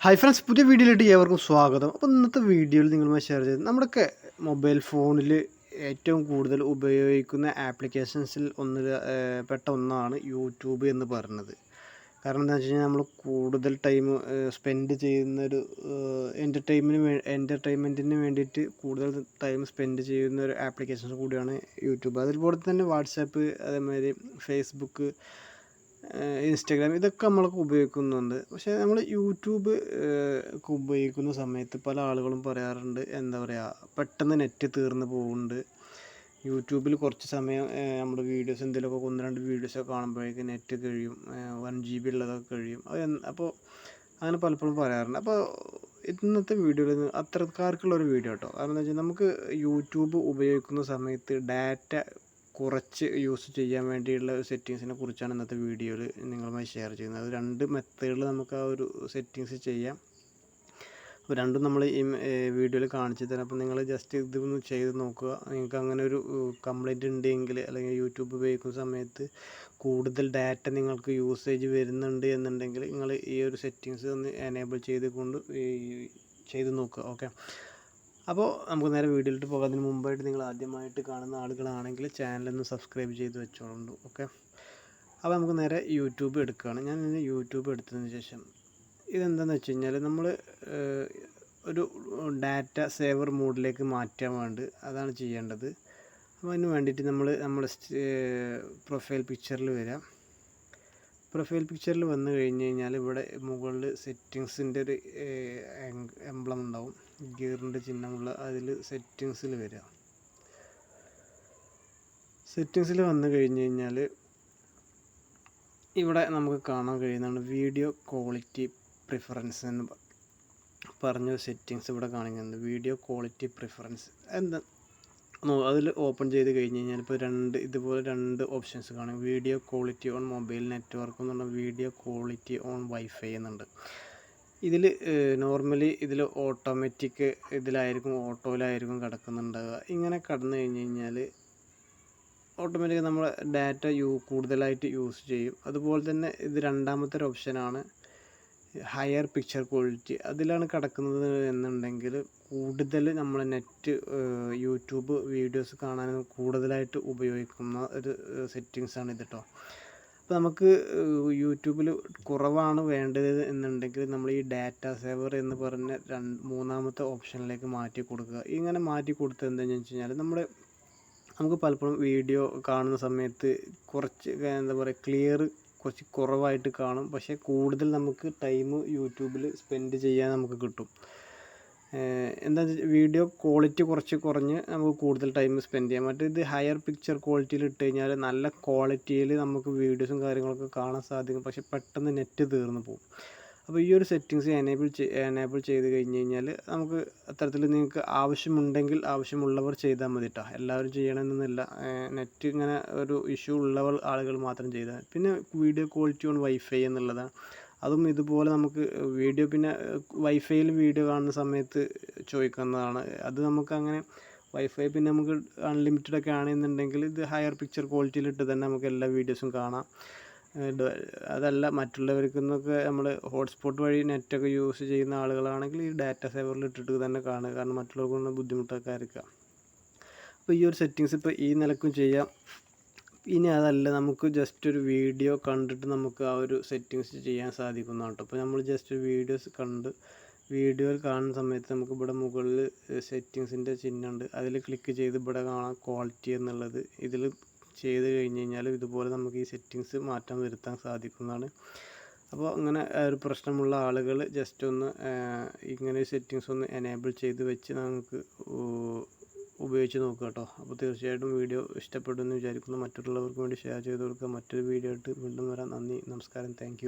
Hi friends പുതിയ വീഡിയോയിലേക്ക് ഏവർക്കും സ്വാഗതം. അപ്പോൾ ഇന്നത്തെ വീഡിയോയിൽ നിങ്ങളുമായി ഷെയർ ചെയ്ത് നമ്മുടെയൊക്കെ മൊബൈൽ ഫോണിൽ ഏറ്റവും കൂടുതൽ ഉപയോഗിക്കുന്ന ആപ്ലിക്കേഷൻസിൽ ഒന്ന് പെട്ട ഒന്നാണ് യൂട്യൂബ് എന്ന് പറയുന്നത്. കാരണം എന്താ വെച്ച് കഴിഞ്ഞാൽ നമ്മൾ കൂടുതൽ ടൈം സ്പെൻഡ് ചെയ്യുന്നൊരു എന്റർടൈൻമെന്റിന് വേ എന്റർടൈൻമെന്റിന് വേണ്ടിയിട്ട് കൂടുതൽ ടൈം സ്പെൻഡ് ചെയ്യുന്ന ഒരു ആപ്ലിക്കേഷൻസ് കൂടിയാണ് യൂട്യൂബ്. അതിൽ അതുപോലെ തന്നെ വാട്സാപ്പ് അതേമാതിരി ഫേസ്ബുക്ക് ഇൻസ്റ്റാഗ്രാം ഇതൊക്കെ നമ്മളൊക്കെ ഉപയോഗിക്കുന്നുണ്ട്. പക്ഷേ നമ്മൾ യൂട്യൂബ് ഒക്കെ ഉപയോഗിക്കുന്ന സമയത്ത് പല ആളുകളും പറയാറുണ്ട്. എന്താ പറയുക പെട്ടെന്ന് നെറ്റ് തീർന്ന് പോകുന്നുണ്ട് യൂട്യൂബിൽ കുറച്ച് സമയം നമ്മുടെ വീഡിയോസ് എന്തെങ്കിലുമൊക്കെ ഒന്ന് രണ്ട് വീഡിയോസൊക്കെ കാണുമ്പോഴേക്കും നെറ്റ് കഴിയും. വൺ ജി ബി ഉള്ളതൊക്കെ കഴിയും. അത് അപ്പോൾ അങ്ങനെ പലപ്പോഴും പറയാറുണ്ട്. അപ്പോൾ ഇന്നത്തെ വീഡിയോയിൽ അത്തരക്കാർക്കുള്ള ഒരു വീഡിയോ കേട്ടോ കാരണം എന്താ വെച്ചാൽ നമുക്ക് യൂട്യൂബ് ഉപയോഗിക്കുന്ന സമയത്ത് ഡാറ്റ കുറച്ച് യൂസ് ചെയ്യാൻ വേണ്ടിയുള്ള സെറ്റിങ്സിനെ കുറിച്ചാണ് ഇന്നത്തെ വീഡിയോയിൽ നിങ്ങളുമായി ഷെയർ ചെയ്യുന്നത്. അത് രണ്ട് മെത്തേഡിൽ നമുക്ക് ആ ഒരു സെറ്റിങ്സ് ചെയ്യാം. അപ്പോൾ രണ്ടും നമ്മൾ ഈ വീഡിയോയിൽ കാണിച്ചു തരാം. അപ്പോൾ നിങ്ങൾ ജസ്റ്റ് ഇതൊന്ന് ചെയ്ത് നോക്കുക. നിങ്ങൾക്ക് അങ്ങനെ ഒരു കംപ്ലൈന്റ് ഉണ്ടെങ്കിൽ അല്ലെങ്കിൽ യൂട്യൂബ് ഉപയോഗിക്കുന്ന സമയത്ത് കൂടുതൽ ഡാറ്റ നിങ്ങൾക്ക് യൂസേജ് വരുന്നുണ്ട് എന്നുണ്ടെങ്കിൽ നിങ്ങൾ ഈ ഒരു സെറ്റിങ്സ് ഒന്ന് എനേബിൾ ചെയ്തുകൊണ്ട് ചെയ്ത് നോക്കുക. ഓക്കെ അപ്പോൾ നമുക്ക് നേരെ വീഡിയോയിലോട്ട് പോകാതിന് മുമ്പായിട്ട് നിങ്ങൾ ആദ്യമായിട്ട് കാണുന്ന ആളുകളാണെങ്കിൽ ചാനലൊന്ന് സബ്സ്ക്രൈബ് ചെയ്ത് വെച്ചോളൂ. ഓക്കെ? അപ്പോൾ നമുക്ക് നേരെ യൂട്യൂബ് എടുക്കുകയാണ്. ഞാൻ ഇന്ന് യൂട്യൂബ് എടുത്തതിന് ശേഷം ഇതെന്താണെന്ന് വെച്ച് കഴിഞ്ഞാൽ നമ്മൾ ഒരു ഡാറ്റ സേവർ മോഡിലേക്ക് മാറ്റാൻ വേണ്ടി അതാണ് ചെയ്യേണ്ടത്. അപ്പോൾ അതിന് വേണ്ടിയിട്ട് നമ്മൾ നമ്മുടെ പ്രൊഫൈൽ പിക്ചറിൽ വരാം. പ്രൊഫൈൽ പിക്ചറിൽ വന്നു കഴിഞ്ഞ് കഴിഞ്ഞാൽ ഇവിടെ മുകളിൽ സെറ്റിങ്സിന്റെ ഒരു എംബ്ലം ഉണ്ടാവും. ഗിയറിന്റെ ചിഹ്നമുള്ള അതിൽ സെറ്റിങ്സിൽ വരിക. സെറ്റിങ്സിൽ വന്നു കഴിഞ്ഞ് കഴിഞ്ഞാൽ ഇവിടെ നമുക്ക് കാണാൻ കഴിയുന്നതാണ് വീഡിയോ ക്വാളിറ്റി പ്രിഫറൻസ് എന്ന് പറഞ്ഞ സെറ്റിങ്സ് ഇവിടെ കാണിക്കുന്നത് വീഡിയോ ക്വാളിറ്റി പ്രിഫറൻസ് എന്താ അതിൽ ഓപ്പൺ ചെയ്ത് കഴിഞ്ഞ് കഴിഞ്ഞാൽ ഇപ്പോൾ രണ്ട് ഇതുപോലെ രണ്ട് ഓപ്ഷൻസ് കാണും. Video quality on mobile network എന്നുള്ള വീഡിയോ ക്വാളിറ്റി ഓൺ വൈഫൈ എന്നുണ്ട്. ഇതിൽ നോർമലി ഇതിൽ ഓട്ടോമാറ്റിക് ഇതിലായിരിക്കും ഓട്ടോയിലായിരിക്കും കിടക്കുന്നുണ്ടാവുക. ഇങ്ങനെ കടന്നു കഴിഞ്ഞ് കഴിഞ്ഞാൽ ഓട്ടോമാറ്റിക് നമ്മൾ ഡാറ്റ യൂ കൂടുതലായിട്ട് യൂസ് ചെയ്യും. അതുപോലെ തന്നെ ഇത് രണ്ടാമത്തെ ഒരു ഓപ്ഷനാണ് ഹയർ പിക്ചർ ക്വാളിറ്റി അതിലാണ് കിടക്കുന്നത് എന്നുണ്ടെങ്കിൽ കൂടുതൽ നമ്മൾ നെറ്റ് യൂട്യൂബ് വീഡിയോസ് കാണാൻ കൂടുതലായിട്ട് ഉപയോഗിക്കുന്ന ഒരു സെറ്റിങ്സാണ് ഇത് കേട്ടോ അപ്പോൾ നമുക്ക് യൂട്യൂബിൽ കുറവാണ് വേണ്ടത് എന്നുണ്ടെങ്കിൽ നമ്മൾ ഈ ഡാറ്റ സേവർ എന്ന് പറഞ്ഞ രണ്ട് മൂന്നാമത്തെ ഓപ്ഷനിലേക്ക് മാറ്റി കൊടുക്കുക. ഇങ്ങനെ മാറ്റി കൊടുത്തത് എന്താണെന്ന് വെച്ച് കഴിഞ്ഞാൽ നമ്മുടെ നമുക്ക് പലപ്പോഴും വീഡിയോ കാണുന്ന സമയത്ത് കുറച്ച് എന്താ പറയുക ക്ലിയർ കുറച്ച് കുറവായിട്ട് കാണും. പക്ഷേ കൂടുതൽ നമുക്ക് ടൈം യൂട്യൂബിൽ സ്പെൻഡ് ചെയ്യാൻ നമുക്ക് കിട്ടും. എന്താ വീഡിയോ ക്വാളിറ്റി കുറച്ച് കുറഞ്ഞ് നമുക്ക് കൂടുതൽ ടൈം സ്പെൻഡ് ചെയ്യാം. മറ്റേ ഇത് ഹയർ പിക്ചർ ക്വാളിറ്റിയിൽ ഇട്ട് കഴിഞ്ഞാൽ നല്ല ക്വാളിറ്റിയിൽ നമുക്ക് വീഡിയോസും കാര്യങ്ങളൊക്കെ കാണാൻ സാധിക്കും പക്ഷെ പെട്ടെന്ന് നെറ്റ് തീർന്നു പോകും. അപ്പോൾ ഈ ഒരു സെറ്റിങ്സ് എനേബിൾ എനേബിൾ ചെയ്ത് കഴിഞ്ഞ് കഴിഞ്ഞാൽ നമുക്ക് അത്തരത്തിൽ നിങ്ങൾക്ക് ആവശ്യമുണ്ടെങ്കിൽ ആവശ്യമുള്ളവർ ചെയ്താൽ മതി കേട്ടോ എല്ലാവരും ചെയ്യണമെന്നില്ല നെറ്റ് ഇങ്ങനെ ഒരു ഇഷ്യൂ ഉള്ളവർ ആളുകൾ മാത്രം ചെയ്താൽ പിന്നെ വീഡിയോ ക്വാളിറ്റി ഓൺ വൈഫൈ എന്നുള്ളതാണ്. അതും ഇതുപോലെ നമുക്ക് വീഡിയോ പിന്നെ വൈഫൈയിൽ വീഡിയോ കാണുന്ന സമയത്ത് ചോദിക്കുന്നതാണ്. അത് നമുക്ക് അങ്ങനെ വൈഫൈ പിന്നെ നമുക്ക് അൺലിമിറ്റഡ് ഒക്കെ ആണെന്നുണ്ടെങ്കിൽ ഇത് ഹയർ പിക്ചർ ക്വാളിറ്റിയിലിട്ട് തന്നെ നമുക്ക് എല്ലാ വീഡിയോസും കാണാം. അതല്ല മറ്റുള്ളവർക്ക് നമ്മൾ ഹോട്ട്സ്പോട്ട് വഴി നെറ്റൊക്കെ യൂസ് ചെയ്യുന്ന ആളുകളാണെങ്കിൽ ഈ ഡാറ്റ സേവറിൽ ഇട്ടിട്ട് തന്നെ കാണുക. കാരണം മറ്റുള്ളവർക്കൊന്നും ബുദ്ധിമുട്ടൊക്കെ ആയിരിക്കാം. അപ്പോൾ ഈ ഒരു സെറ്റിങ്സ് ഇപ്പോൾ ഈ നിലക്കും ചെയ്യാം. ഇനി അതല്ല നമുക്ക് ജസ്റ്റ് ഒരു വീഡിയോ കണ്ടിട്ട് നമുക്ക് ആ ഒരു സെറ്റിങ്സ് ചെയ്യാൻ സാധിക്കുന്നതാണ് കേട്ടോ. അപ്പോൾ നമ്മൾ ജസ്റ്റ് ഒരു വീഡിയോസ് കണ്ട് വീഡിയോ കാണുന്ന സമയത്ത് നമുക്ക് ഇവിടെ മുകളിൽ സെറ്റിങ്സിന്റെ ചിഹ്നമുണ്ട്. അതിൽ ക്ലിക്ക് ചെയ്ത് ഇവിടെ കാണാം ക്വാളിറ്റി എന്നുള്ളത്. ഇതിൽ ചെയ്ത് കഴിഞ്ഞ് കഴിഞ്ഞാൽ ഇതുപോലെ നമുക്ക് ഈ സെറ്റിങ്സ് മാറ്റം വരുത്താൻ സാധിക്കുന്നതാണ്. അപ്പോൾ അങ്ങനെ ഒരു പ്രശ്നമുള്ള ആളുകൾ ജസ്റ്റ് ഒന്ന് ഇങ്ങനെ സെറ്റിങ്സ് ഒന്ന് എനേബിൾ ചെയ്ത് വെച്ച് നമുക്ക് ഉപയോഗിച്ച് നോക്കുക കേട്ടോ. അപ്പോൾ തീർച്ചയായിട്ടും വീഡിയോ ഇഷ്ടപ്പെടുമെന്ന് വിചാരിക്കുന്നു. മറ്റുള്ളവർക്ക് വേണ്ടി ഷെയർ ചെയ്ത് കൊടുക്കുക. മറ്റൊരു വീഡിയോ ആയിട്ട് വീണ്ടും വരാം. നന്ദി. നമസ്കാരം. താങ്ക്